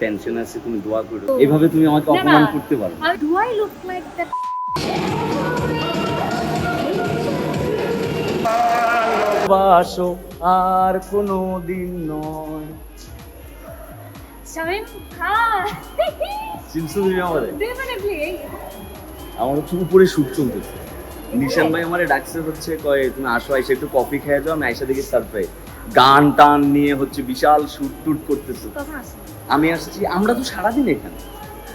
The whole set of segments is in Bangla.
টেনশন আছে তুমি দোয়া করো। এভাবে তুমি আমাকে। অপমান করতে পারো do I look like that ভালোবাসো আর কোনো দিন নয়। শামিম হ্যাঁ। চিনছো তুমি আমারে ডেফিনেটলি আমার হচ্ছে উপরে শুট চলতেছে নিশান ভাই আমারে ডাকছে হচ্ছে কয় তুমি আসো আইসা একটু কফি খেয়ে যাও আমি আইসা দেখি সারপ্রাইজ গান টান নিয়ে হচ্ছে বিশাল শুট টুট করতেছে আমি আসছি আমরা তো সারাদিন এখানে।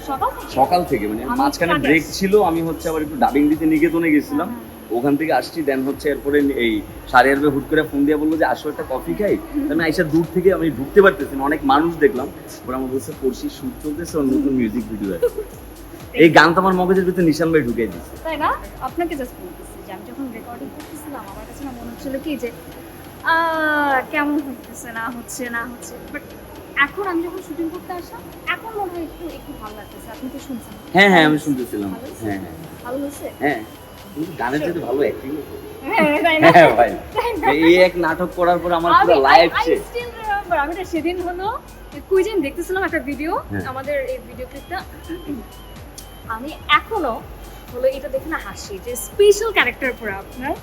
সকাল থেকে? সকাল থেকে মানে মাঝখানে ব্রেক ছিল আমি হচ্ছে আবার একটু ডাবিং দিতে নিকেতনে গেছিলাম। ওখান থেকে আসছি দেন হচ্ছে এরপরে এই সাড়ে আটবে হুট করে ফোন দিয়ে বলল যে আসো একটা কফি খাই? আমি আইসা দূর থেকে আমি ঢুকতে পারতেছি অনেক মানুষ দেখলাম। ওরা আমার বলছে পড়শি শুট চলতেছে ওর নতুন মিউজিক ভিডিও আছে। এই গান তো আমার মগজের ভিতরে নিশান ভাই ঢুকে দিচ্ছে তাই না? আপনাকে জাস্ট বলতেছি যে আমি যখন রেকর্ডিং করতেছিলাম আমার কাছে না মনে হচ্ছিল কি যে কেমন হচ্ছে না হচ্ছে না হচ্ছে বাট এখন আমি যখন শুটিং করতে আসলাম এখন মনে হয় একটু একটু ভালো লাগতেছে। আপনি তো শুনছেন। হ্যাঁ হ্যাঁ আমি শুনতেছিলাম। হ্যাঁ হ্যাঁ ভালো হয়েছে হ্যাঁ গানের ভালো অ্যাক্টিং হ্যাঁ হ্যাঁ ভাই। এই এক নাটক করার পর আমার পুরো লাইফ চেঞ্জ আমি এটা সেদিন হলো কুইজেন দেখতেছিলাম একটা ভিডিও হ্যাঁ। আমাদের এই ভিডিও ক্লিপটা আমি এখনও হলো এটা দেখে না হাসি যে স্পেশাল ক্যারেক্টার পুরো আপনার।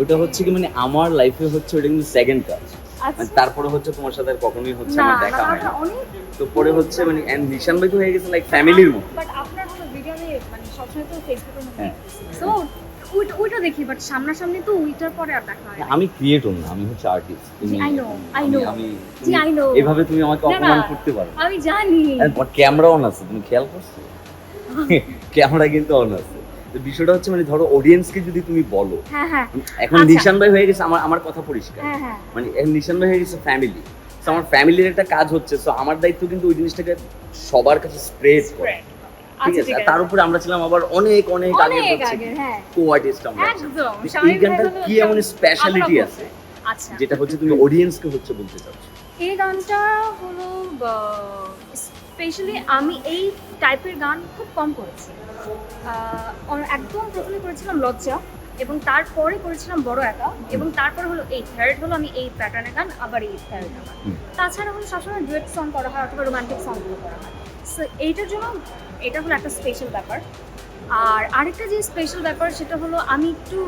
ওটা হচ্ছে কি মানে আমার লাইফে হচ্ছে ওটা কিন্তু সেকেন্ড কাজ। তারপরে হচ্ছে তোমার সাথে আর কখনোই হচ্ছে না আমার দেখা না, হয় না তো পরে হচ্ছে মানে and নিশান ভাই তো হয়ে গেছে লাইক ফ্যামিলির মতো। বাট আপনার হলো ভিডিও আমি মানে সবসময় তো ফেসবুকের মধ্যে হ্যাঁ। সো ওইটা ওইটা দেখি বাট সামনাসামনি তো ওইটার পরে আর দেখা হয় না। আমি ক্রিয়েটর না আমি হচ্ছে আর্টিস্ট তুমি I know, I আমি- জি আই নো এভাবে তুমি আমাকে না, না। অপমান করতে পারো আমি জানি। আর ক্যামেরা অন আছে তুমি খেয়াল করছ? ক্যামেরা কিন্তু অন আছে। বিষয়টা হচ্ছে মানে ধরো অডিয়েন্সকে যদি তুমি বলো হ্যাঁ হ্যাঁ। এখন আচ্ছা। নিশান ভাই হয়ে গেছে আমার আমার কথা পরিষ্কার। হ্যাঁ মানে এখন নিশান ভাই হয়ে গেছে ফ্যামিলি তো আমার ফ্যামিলির একটা কাজ হচ্ছে তো আমার দায়িত্ব কিন্তু ওই জিনিসটাকে সবার কাছে স্প্রেড করা। ঠিক আচ্ছা আছে? তার উপরে আমরা ছিলাম আবার অনেক অনেক আগে কো আর্টিস্ট আমরা এই গানটার কি এমন স্পেশালিটি আছে? আচ্ছা। যেটা হচ্ছে তুমি অডিয়েন্সকে হচ্ছে বলতে চাচ্ছ? এই গানটা হলো স্পেশালি আমি এই টাইপের গান খুব কম করেছি। একদম প্রথমে করেছিলাম লজ্জা এবং তারপরে করেছিলাম বড় একা এবং তারপরে হলো এই থার্ড হলো আমি এই প্যাটার্নের গান আবার এই থার্ড গান। তাছাড়া হলো সবসময় ডুয়েট সং করা হয় অথবা রোমান্টিক সংগুলো করা হয়। সো এইটার জন্য এটা হলো একটা স্পেশাল ব্যাপার। আর আরেকটা যে স্পেশাল ব্যাপার সেটা হলো আমি একটু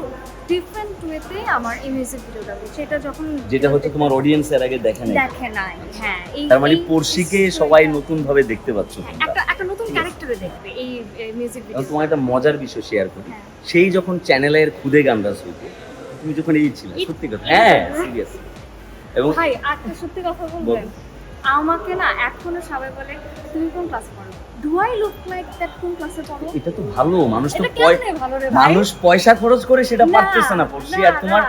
ডিফারেন্ট ওয়েতে আমার এই মিউজিক ভিডিওটা সেটা যখন যেটা হচ্ছে তোমার অডিয়েন্স এর আগে দেখে নাই। দেখে নাই হ্যাঁ তার মানে পড়শিকে সবাই নতুন ভাবে দেখতে পাচ্ছ হ্যাঁ, একটা একটা নতুন ক্যারেক্টারে দেখবে এই মিউজিক ভিডিও তোমার একটা মজার বিষয় শেয়ার করি। হ্যাঁ। সেই যখন চ্যানেলের খুদে গান রাস তুমি যখন এই ছিল সত্যি কথা। হ্যাঁ সিরিয়াস এবং ভাই একটা সত্যি কথা বলবেন? আমাকে না এখনও সবাই বলে তুমি কোন ক্লাসে পড়ো? Do I look like that কোন ক্লাসে পড়ো? এটা তো ভালো মানুষ তো মানুষ পয়সা খরচ করে সেটা না, পারতেছে না পড়ছি। আর তোমার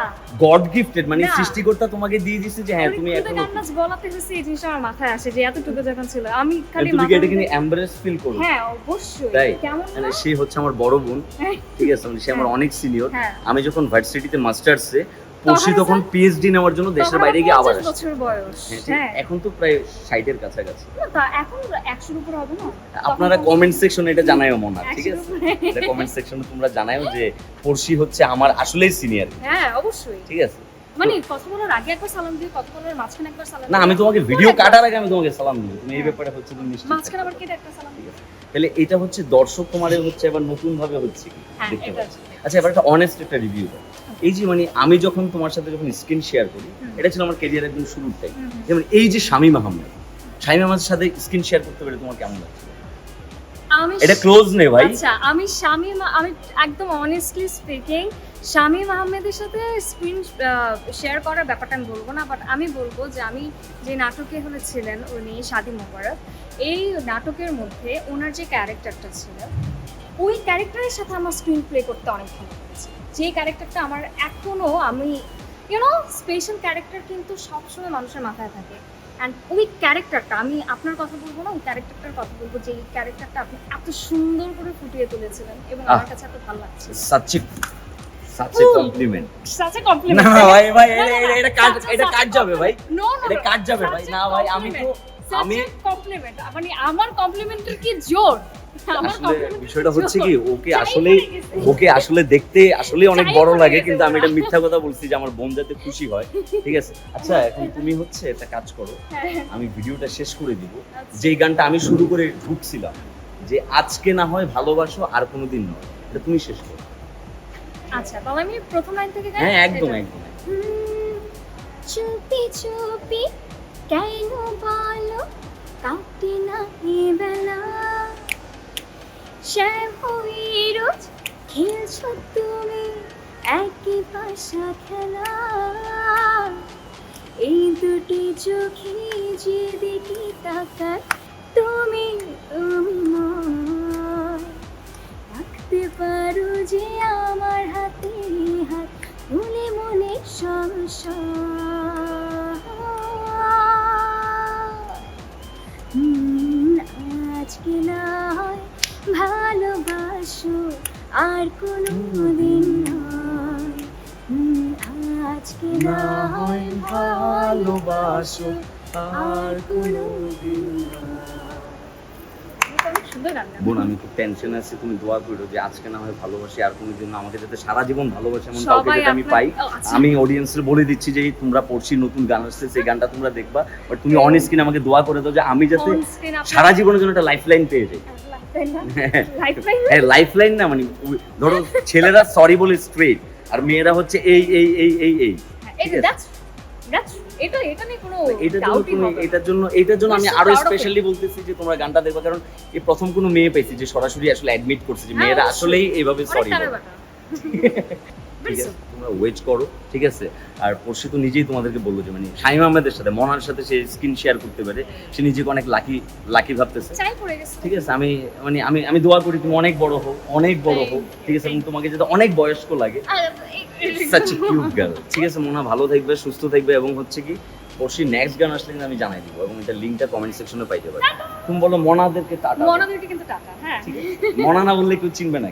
গড গিফটেড মানে সৃষ্টিকর্তা তোমাকে দিয়ে যে হ্যাঁ তুমি এখন বলাতে এই জিনিসটা আমার মাথায় আসে যে এতটুকু যখন ছিল। আমি খালি তুমি এটা কিন্তু এমব্রেস ফিল করো? হ্যাঁ অবশ্যই। তাই? মানে সে হচ্ছে আমার বড় বোন। হ্যাঁ, ঠিক আছে মানে সে আমার অনেক সিনিয়র হ্যাঁ। আমি যখন ভার্সিটিতে মাস্টার্সে পড়ছি তখন পিএইচডি নেওয়ার জন্য দেশের বাইরে গিয়ে আবার 25 আসছি। বছর বয়স হ্যাঁ, হ্যাঁ। এখন তো প্রায় ষাটের কাছাকাছি। না, তা এখন একশোর উপর হবে না? আপনারা কমেন্ট সেকশনে এটা জানাইও মনে ঠিক আছে? এটা কমেন্ট সেকশনে তোমরা জানায়ও যে পড়শি হচ্ছে আমার আসলেই সিনিয়র হ্যাঁ অবশ্যই। ঠিক আছে? মানে কথা বলার আগে একবার সালাম দিয়ে কথা বলার মাঝখানে একবার সালাম না আমি তোমাকে ভিডিও কাটার আগে আমি তোমাকে সালাম দিব। তুমি এই ব্যাপারে হচ্ছে তুমি নিশ্চিত মাঝখানে আবার কেটে একটা সালাম দিই। তাহলে এটা হচ্ছে দর্শক তোমার হচ্ছে এবার নতুন ভাবে হচ্ছে হ্যাঁ দেখতে পাচ্ছি। আচ্ছা এবার একটা অনেস্ট একটা রিভিউ দাও। এই যে মানে আমি যখন তোমার সাথে যখন স্ক্রিন শেয়ার করি এটা ছিল আমার কেরিয়ার একদম শুরুর টাইম। যেমন এই যে শামীম আহমেদ শামীম আহমেদের সাথে স্ক্রিন শেয়ার করতে পেরে তোমার কেমন লাগছে? আমি এটা ক্লোজ নে ভাই। আচ্ছা আমি শামীম আমি একদম অনেস্টলি স্পিকিং শামীম আহমেদের সাথে স্ক্রিন শেয়ার করার ব্যাপারটা আমি বলব না বাট আমি বলব যে আমি যে নাটকে হলে ছিলেন উনি শাদি মোবারক এই নাটকের মধ্যে ওনার যে ক্যারেক্টারটা ছিল ওই ক্যারেক্টারের সাথে আমার স্ক্রিন প্লে করতে অনেক ভালো লেগেছে। যে ক্যারেক্টারটা আমার এখনও আমি ইউনো স্পেশাল ক্যারেক্টার কিন্তু সবসময় মানুষের মাথায় থাকে। অ্যান্ড ওই ক্যারেক্টারটা আমি আপনার কথা বলব না ওই ক্যারেক্টারটার কথা বলব যে এই ক্যারেক্টারটা আপনি এত সুন্দর করে ফুটিয়ে তুলেছিলেন এবং আমার কাছে এত ভালো লাগছে such such compliment such compliment না ভাই ভাই এটা না, এটা- এটা কাট এটা কাট যাবে ভাই. No, no, এটা কাট যাবে ভাই। না ভাই আমি তো. আমি- কমপ্লিমেন্ট মানে আমার কমপ্লিমেন্টের কি জোর? আসলে বিষয়টা হচ্ছে কি ওকে আসলে ওকে আসলে দেখতে আসলে অনেক বড় লাগে কিন্তু আমি এটা মিথ্যা কথা বলছি যে আমার বোন যাতে খুশি হয় ঠিক আছে? আচ্ছা এখন তুমি হচ্ছে একটা কাজ করো হ্যাঁ, আমি ভিডিওটা শেষ করে দিব। আচ্ছা। যেই গানটা আমি শুরু করে ঢুকছিলাম যে আজকে না হয় ভালোবাসো আর কোনোদিন নয় এটা তুমি শেষ করো। আচ্ছা তাহলে আমি প্রথম লাইন থেকে হ্যাঁ একদম একদম। চুপি চুপি। কেন বলো কাটে না বেলা শ্যাম রোজ খেলছো তুমি একই পাশা খেলা এই দুটি চোখে যে দিকে তাকায় তুমি তুমি রাখতে পারো যে আমার হাতে হাত মনে মনে সংসার আর কোনো দিন আজকে না হয় ভালোবাসো আর কোনো দিন বোন আমি খুব টেনশন আছি তুমি দোয়া করো যে আজকে না হয় ভালোবাসি আর কোনোদিন না আমাকে যাতে সারা জীবন ভালোবাসে এমন কাউকে যাতে আমি পাই। আচ্ছা। আমি অডিয়েন্সের বলে দিচ্ছি যে তোমরা পড়ছি নতুন গান আসছে সেই গানটা তোমরা দেখবা। বাট তুমি অন স্ক্রিন আমাকে দোয়া করে দাও যে আমি যাতে সারা জীবনের জন্য একটা লাইফ লাইন পেয়ে যাই। হ্যাঁ। লাইফলাইন না মানে ধরো ছেলেরা সরি বলে স্ট্রেট আর মেয়েরা হচ্ছে এই এই এই এই এই। হ্যাঁ, এটার জন্য। এটার জন্য আমি আরও. স্পেশালি বলতেছি যে তোমরা গানটা দেখবে কারণ এই প্রথম কোনো মেয়ে পেয়েছি যে সরাসরি আসলে অ্যাডমিট করছে যে হ্যাঁ, মেয়েরা আসলেই এইভাবে সরি। ঠিক আছে? তোমরা ওয়েট করো ঠিক আছে? আর পরশু তো নিজেই তোমাদেরকে বলল যে মানে শাহিম আহমেদের সাথে মনার সাথে সে স্ক্রিন শেয়ার করতে পারে। সে নিজেকে অনেক লাকি লাকি ভাবতেছে। ঠিক আছে? আমি মানে আমি আমি দোয়া করি তুমি অনেক বড় অনেক বড় ঠিক আছে? এবং তোমাকে যাতে অনেক বয়স্ক লাগে। সাচ কিউট গার্ল ঠিক আছে? মোনা ভালো থাকবে সুস্থ থাকবে এবং হচ্ছে কি পরশু নেক্সট গান আসলে আমি জানাই দিব এবং এটা লিঙ্কটা কমেন্ট সেকশনে পাইতে পারি। তুমি বলো মনাদেরকে টাটা। মনাদেরকে কিন্তু টাকা, হ্যাঁ। মনা না বললে কেউ চিনবে না।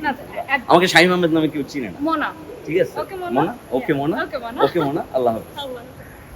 আমাকে শাহিম আহমেদ নামে কেউ চিনে না। মনা। ঠিক আছে মনা? ওকে মোনা? ওকে মোনা। আল্লাহ হাফেজ।